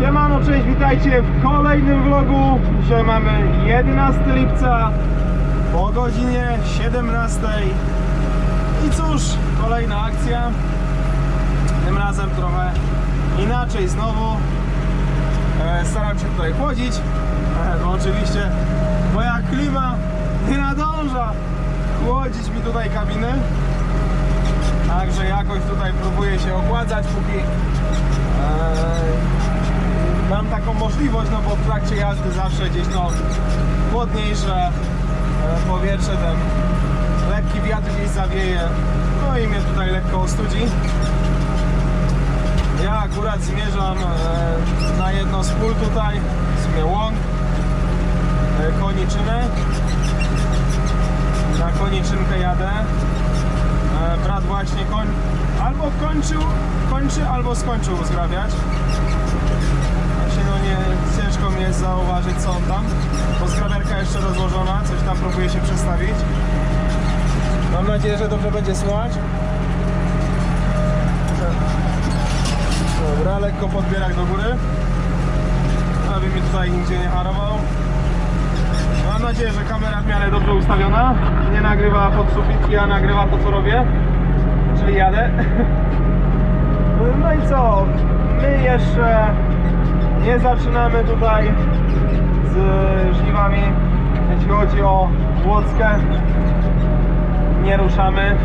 Siemano, cześć, witajcie w kolejnym vlogu. Dzisiaj mamy 11 lipca po godzinie 17. I cóż, kolejna akcja. Tym razem trochę inaczej znowu. E, Staram się tutaj chłodzić. E, No oczywiście moja klima nie nadąża chłodzić mi tutaj kabiny. Także jakoś tutaj próbuję się ochładzać, póki e, mam taką możliwość, no bo w trakcie jazdy zawsze gdzieś no chłodniejsze e, powietrze, ten lekki wiatr gdzieś zawieje, no i mnie tutaj lekko ostudzi. Ja akurat zmierzam e, na jedno z pól tutaj, w sumie łąk, e, koniczynę. Na koniczynkę jadę. Brat właśnie koń... albo kończył, kończy, albo skończył uzgrabiać. Ciężko mi jest zauważyć co on tam. Bo zgrabiarka jeszcze rozłożona, coś tam próbuje się przestawić. Mam nadzieję, że dobrze będzie słychać. Dobra, lekko podbierak do góry. Aby mi tutaj nigdzie nie harował. Mam nadzieję, że kamera w miarę dobrze ustawiona. Nie nagrywa pod sufit, ja nagrywa to co robię. Czyli jadę. No i co? My jeszcze nie zaczynamy tutaj z żniwami, jeśli chodzi o Łockę. Nie ruszamy.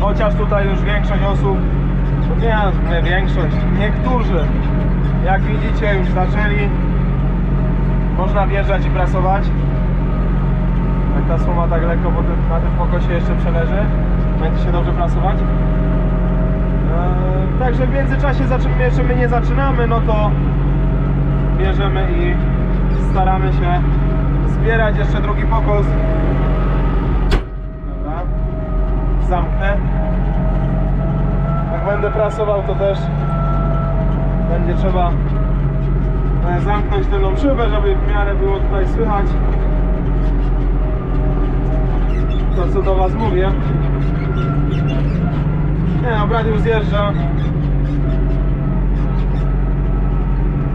Chociaż tutaj już większość osób, nie, nie większość, niektórzy, jak widzicie, już zaczęli. Można wjeżdżać i prasować. Jak ta słoma tak lekko na tym pokosie jeszcze przeleży, będzie się dobrze prasować. Eee, także w międzyczasie jeszcze my nie zaczynamy, no to bierzemy i staramy się zbierać jeszcze drugi pokos. Dobra. Zamknę. Jak będę prasował, to też będzie trzeba e, zamknąć tylną szybę, żeby w miarę było tutaj słychać to, co do Was mówię. Nie no, już zjeżdża.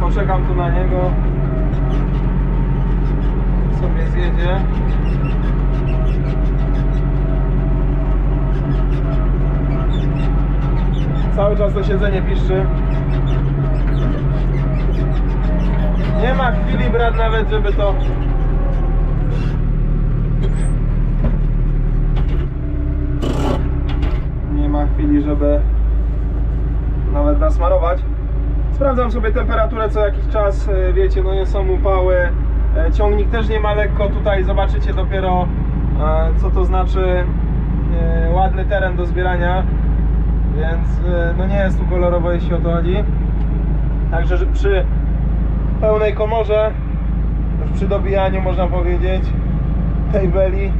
Poczekam tu na niego. Sobie zjedzie. Cały czas to siedzenie piszczy. Nie ma chwili, brat, nawet, żeby to nie ma chwili, żeby nawet nasmarować. Sprawdzam sobie temperaturę co jakiś czas, e, wiecie, no nie są upały. E, Ciągnik też nie ma lekko, tutaj zobaczycie dopiero e, co to znaczy ładny teren do zbierania, więc no nie jest tu kolorowo jeśli o to chodzi. Także że przy pełnej komorze, już przy dobijaniu można powiedzieć, tej beli,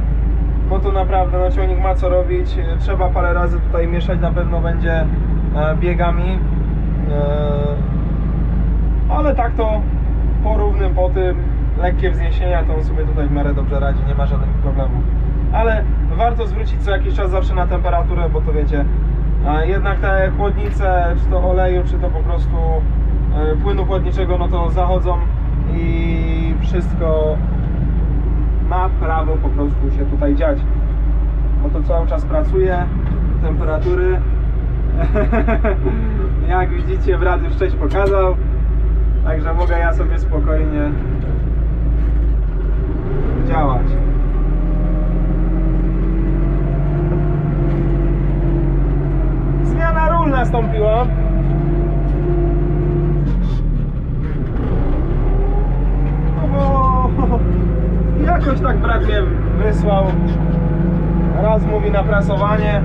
bo tu naprawdę no, ciągnik ma co robić. E, Trzeba parę razy tutaj mieszać, na pewno będzie e, biegami. E, Ale tak to po równym, po tym lekkie wzniesienia, to on sobie tutaj w miarę dobrze radzi, nie ma żadnych problemów. Ale warto zwrócić co jakiś czas zawsze na temperaturę, bo to wiecie, jednak te chłodnice, czy to oleju, czy to po prostu płynu chłodniczego, no to zachodzą i wszystko ma prawo po prostu się tutaj dziać. Bo to cały czas pracuje, temperatury. Jak widzicie, brat już wcześniej pokazał. Także mogę ja sobie spokojnie działać. Zmiana ról nastąpiła. No bo jakoś tak brat mnie Raz mówi na prasowanie,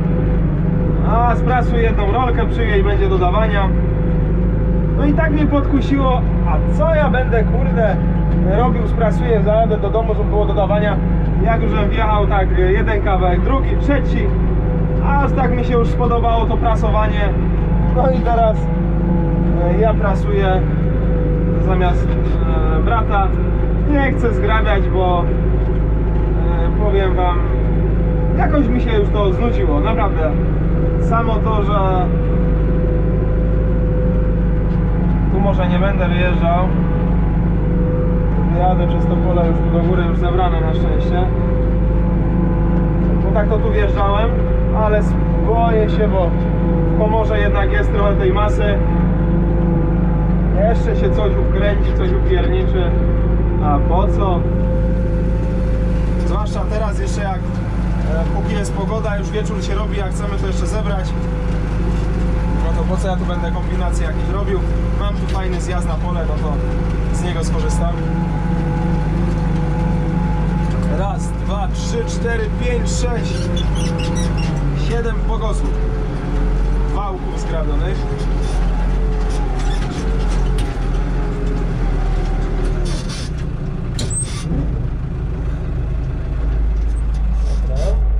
a sprasuj jedną rolkę, przyjeźdź, będzie dodawania. No i tak mnie podkusiło, a co ja będę kurde robił, sprasuję, zajadę do domu, żeby było dodawania. Jak już wjechał tak jeden kawałek, drugi, trzeci, aż tak mi się już spodobało to prasowanie. No i teraz e, ja prasuję zamiast e, brata. Nie chcę zgrabiać, bo powiem wam, jakoś mi się już to znudziło, naprawdę. Samo to, że Pomorze nie będę wyjeżdżał. Jadę przez to pole już tu do góry, już zebrane na szczęście. Bo tak to tu wjeżdżałem, ale boję się, bo w Pomorze jednak jest trochę tej masy. Jeszcze się coś ukręci, coś upierniczy. A po co? Zwłaszcza teraz jeszcze jak e, póki jest pogoda, już wieczór się robi, jak chcemy to jeszcze zebrać. No to po co ja tu będę kombinacje jakieś robił? Mam tu fajny zjazd na pole, no to z niego skorzystam. Raz, dwa, trzy, cztery, pięć, sześć, siedem pogosów. Wałków zgrabionych. Dobra.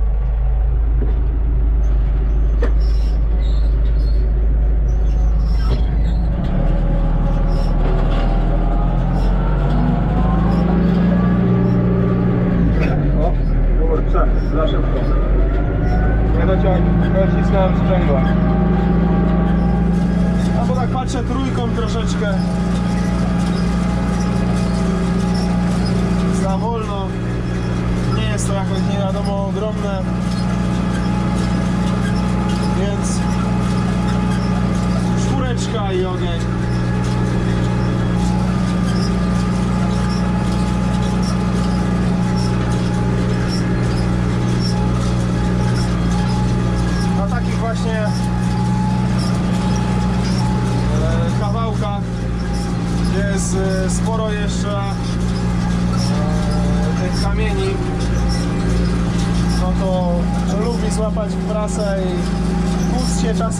O, kurczę, za szybko. Nie dociąg, docisnąłem sprzęgła. A bo tak patrzę trójką troszeczkę. Za wolno. Nie jest to jakoś nie wiadomo ogromne. Więc czwóreczka i ogień. na takich właśnie e, kawałkach gdzie jest e, sporo jeszcze e, tych kamieni no to lubi złapać prasę i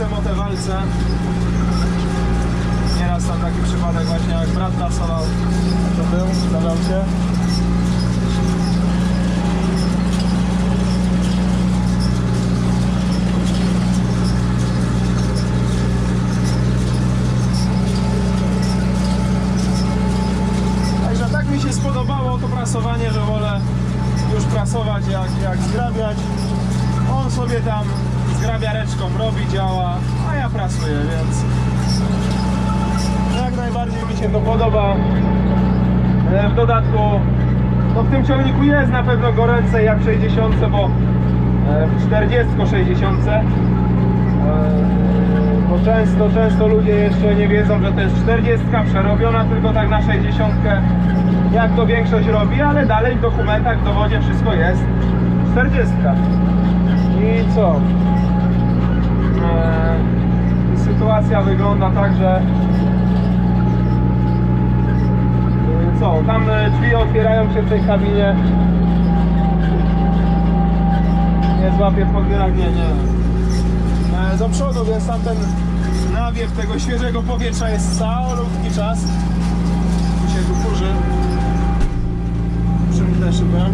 kłuc się czasem o te walce nieraz tam taki przypadek właśnie jak brat prasował to był, zdarzał się Także tak mi się spodobało to prasowanie, że wolę już prasować jak, jak zgrabiać. On sobie tam zgrabiareczką robi, działa, a ja prasuję, więc jak najbardziej mi się to podoba. E, W dodatku no w tym ciągniku jest na pewno goręcej jak w 60, bo e, w 40 60 E, bo często, często ludzie jeszcze nie wiedzą, że to jest 40 przerobiona tylko tak na 60 jak to większość robi, ale dalej w dokumentach, w dowodzie wszystko jest 40 i co? E, sytuacja wygląda tak, że co, tam e, drzwi otwierają się w tej kabinie nie złapie podbierak, nie, nie do przodu, więc tam ten nawiew tego świeżego powietrza jest całolutki czas. Tu się tu kurzy. Przymknę szybę.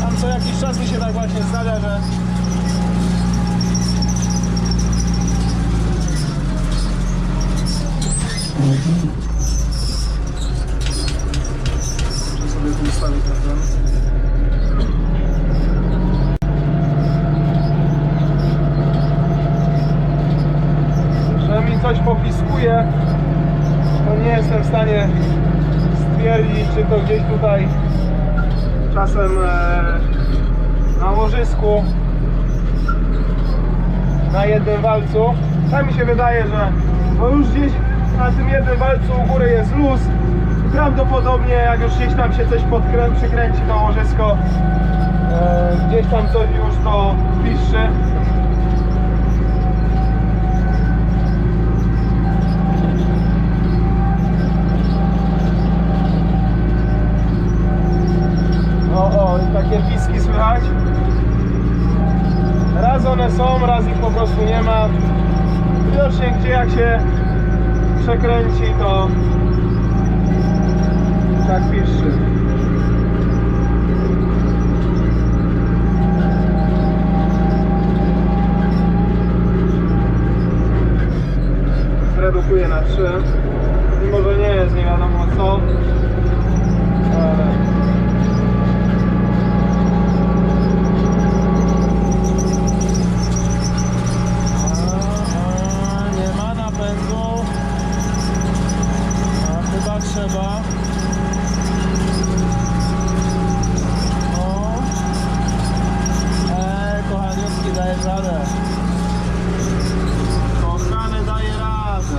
Tam co jakiś czas mi się tak właśnie zdarza, że Muszę sobie tu ustawić na ten. Że mi coś popiskuje, to nie jestem w stanie stwierdzić, czy to gdzieś tutaj czasem e, na łożysku na jednym walcu. Tak mi się wydaje, że bo już gdzieś na tym jednym walcu u góry jest luz. Prawdopodobnie jak już gdzieś tam się coś przykręci to łożysko, e, gdzieś tam coś już to piszczy. O, o, i takie piski słychać. Raz one są, raz ich po prostu nie ma. Widocznie gdzie jak się przekręci, to tak piszczy. Zredukuję na 3. Mimo, że nie jest nie wiadomo co. trzeba. No. Eee, kochaniutki, dajesz radę. Kochany daje radę.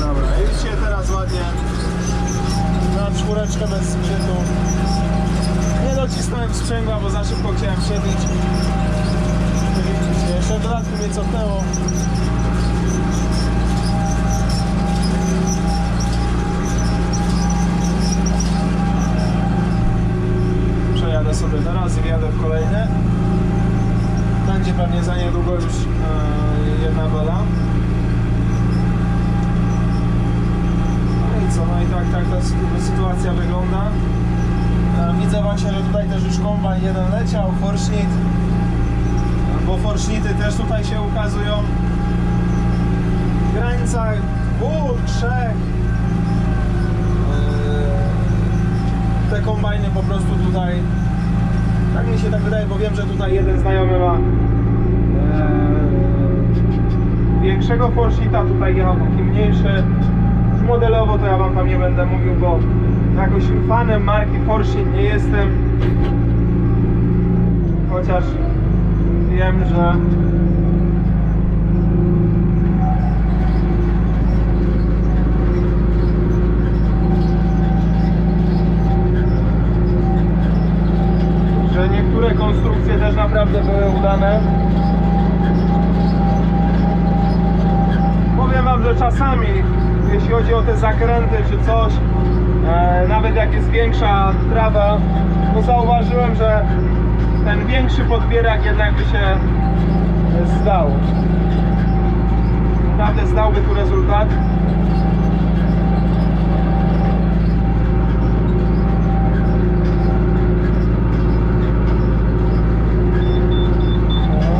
Dobra, idźcie teraz ładnie na czwóreczkę bez sprzętu. Nie docisnąłem sprzęgła, bo za szybko chciałem przedlić. Dodatku mnie cofnęło. Przejadę sobie teraz i wjadę w kolejne. Będzie pewnie za niedługo już e, jedna bela. No i co, no i tak, tak ta sy- sytuacja wygląda. E, Widzę właśnie, że tutaj też już kombajn jeden leciał, forsznik. Bo forsznity też tutaj się ukazują. W granicach dwóch, trzech. E, Te kombajny po prostu tutaj. Tak mi się tak wydaje, bo wiem, że tutaj jeden znajomy ma e, większego forsznita, tutaj jechał taki mniejszy. Modelowo to ja wam tam nie będę mówił, bo jakoś fanem marki Forschit nie jestem. Chociaż wiem, że niektóre konstrukcje też naprawdę były udane. Powiem wam, że czasami, jeśli chodzi o te zakręty czy coś, e, nawet jak jest większa trawa, to zauważyłem, że ten większy podbierak jednak by się zdał. Naprawdę zdałby tu rezultat.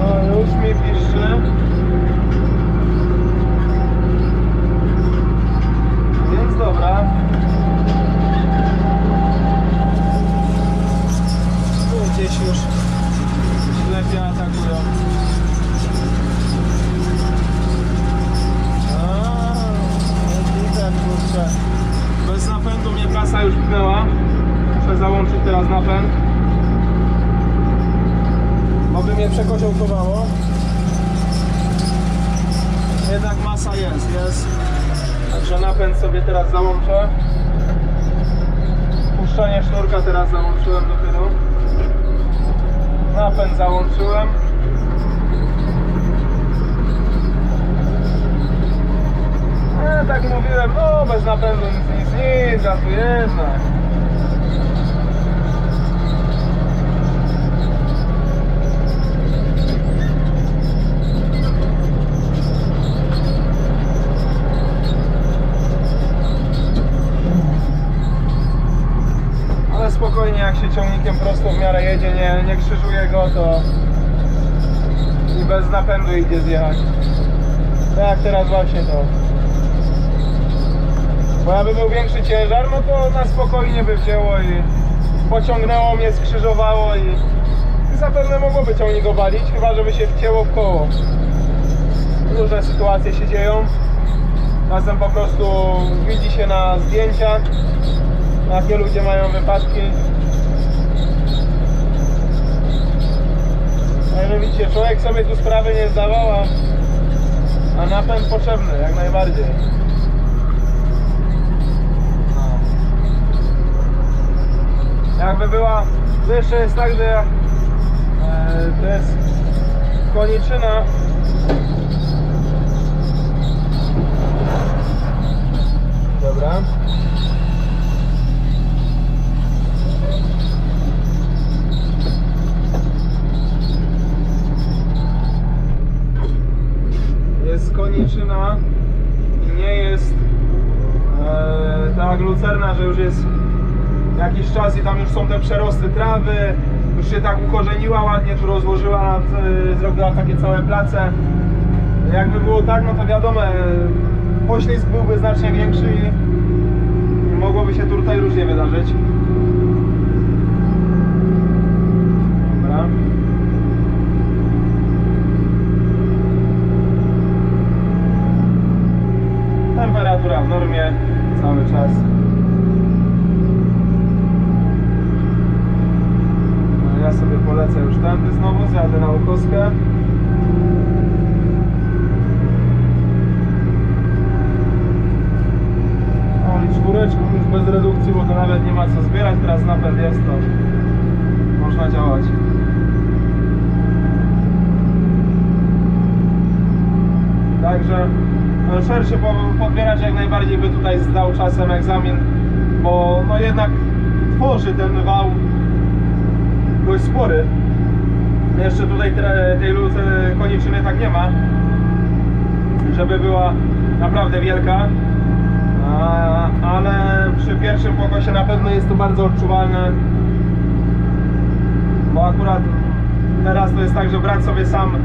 O, już mi piszczy. Więc dobra. Tu gdzieś już ślepia atakują. A, widzę, kurczę. Bez napędu mnie klasa już pchnęła. Muszę załączyć teraz napęd. Oby mnie przekoziołkowało. Jednak masa jest, jest. Także napęd sobie teraz załączę. Puszczanie sznurka teraz załączyłem dopiero. Napęd załączyłem. E, tak mówiłem, no bez napędu nic, nic, nic, a tu jednak. Ale spokojnie, jak się ciągnikiem prosto w miarę jedzie, nie, nie krzyżuje go, to i bez napędu idzie zjechać. Tak jak teraz właśnie to. Bo jakby był większy ciężar, no to na spokojnie by wzięło i pociągnęło mnie, skrzyżowało i, i zapewne mogłoby ciągnik obalić, chyba żeby się wcięło w koło. Różne sytuacje się dzieją. Czasem po prostu widzi się na zdjęciach, jakie ludzie mają wypadki. Widzicie, człowiek sobie tu sprawy nie zdawał, a, a napęd potrzebny, jak najbardziej. No. Jakby była, to jeszcze jest tak, że e, to jest koniczyna. Dobra. jest koniczyna i nie jest e, tak lucerna, że już jest jakiś czas i tam już są te przerosty trawy, już się tak ukorzeniła ładnie, tu rozłożyła, nad, e, zrobiła takie całe place. Jakby było tak, no to wiadomo, e, poślizg byłby znacznie większy i, mogłoby się tu tutaj różnie wydarzyć. Dobra. Temperatura w normie cały czas. No, ja sobie polecę już tędy znowu, zjadę na Łukowskę. O, i czwóreczką już bez redukcji, bo to nawet nie ma co zbierać, teraz napęd jest, to można działać. Także no, szerszy po- podbieracz jak najbardziej by tutaj zdał czasem egzamin, bo no jednak tworzy ten wał dość spory. Jeszcze tutaj tej luce koniczyny tak nie ma, żeby była naprawdę wielka. Ale przy pierwszym pokosie na pewno jest to bardzo odczuwalne. Bo akurat teraz to jest tak, że brat sobie sam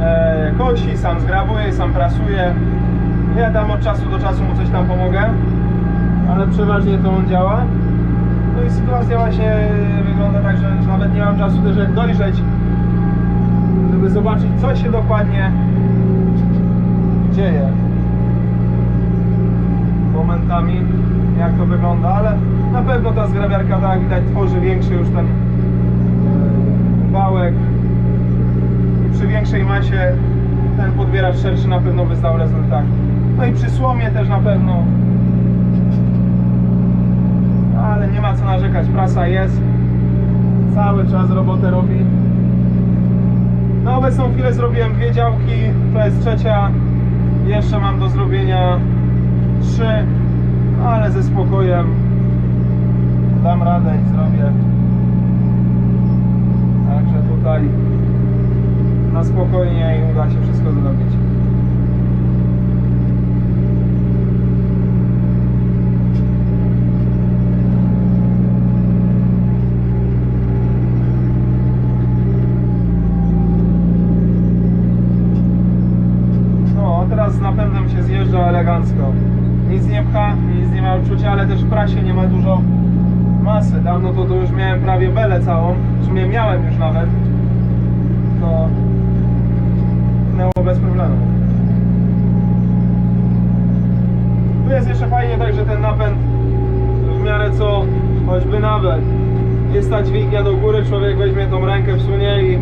e, kosi, sam zgrabuje, sam prasuje. Ja tam od czasu do czasu mu coś tam pomogę, ale przeważnie to on działa. No i sytuacja właśnie wygląda tak, że nawet nie mam czasu też jak dojrzeć, żeby zobaczyć co się dokładnie dzieje momentami, jak to wygląda, ale na pewno ta zgrabiarka, tak jak widać, tworzy większy już ten e, wałek i przy większej masie ten podbieracz szerszy na pewno by zdał rezultat. No i przy słomie też na pewno. Ale nie ma co narzekać, prasa jest. Cały czas robotę robi. Na obecną chwilę zrobiłem dwie działki, to jest trzecia. Jeszcze mam do zrobienia trzy, ale ze spokojem dam radę i zrobię. Także tutaj na spokojnie i uda się wszystko zrobić. No, a teraz z napędem się zjeżdża elegancko. Nic nie pcha, nic nie ma odczucia, ale też w prasie nie ma dużo masy. Dawno to, to już miałem prawie belę całą, już mnie miałem już nawet. To pchnęło bez problemu. Tu jest jeszcze fajnie tak, że ten napęd w miarę co, choćby nawet jest ta dźwignia do góry, człowiek weźmie tą rękę, wsunie i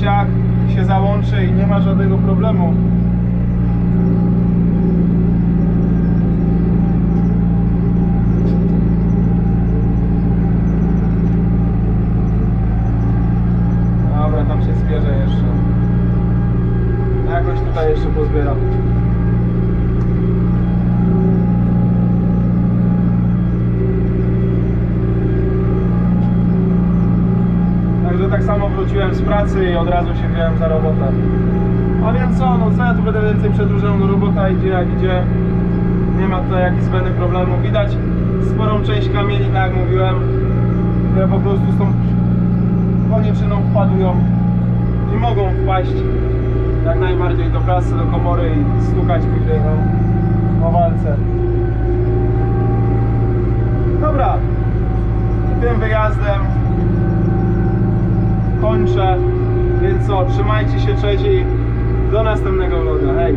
ciach się załączy i nie ma żadnego problemu. Dobra, tam się zbierze jeszcze. Jakoś tutaj jeszcze pozbieram. Także tak samo wróciłem z pracy i od razu się wziąłem za robotę. A więc co, no co ja tu będę więcej przedłużał, no robota idzie jak idzie. Nie ma tutaj jakichś zbędnych problemów. Widać sporą część kamieni, tak jak mówiłem, które po prostu z tą koniczyną wpadują i mogą wpaść jak najbardziej do klasy, do komory i stukać później no, o walce. Dobra, tym wyjazdem kończę, więc co, trzymajcie się, cześć i do następnego vloga, hej!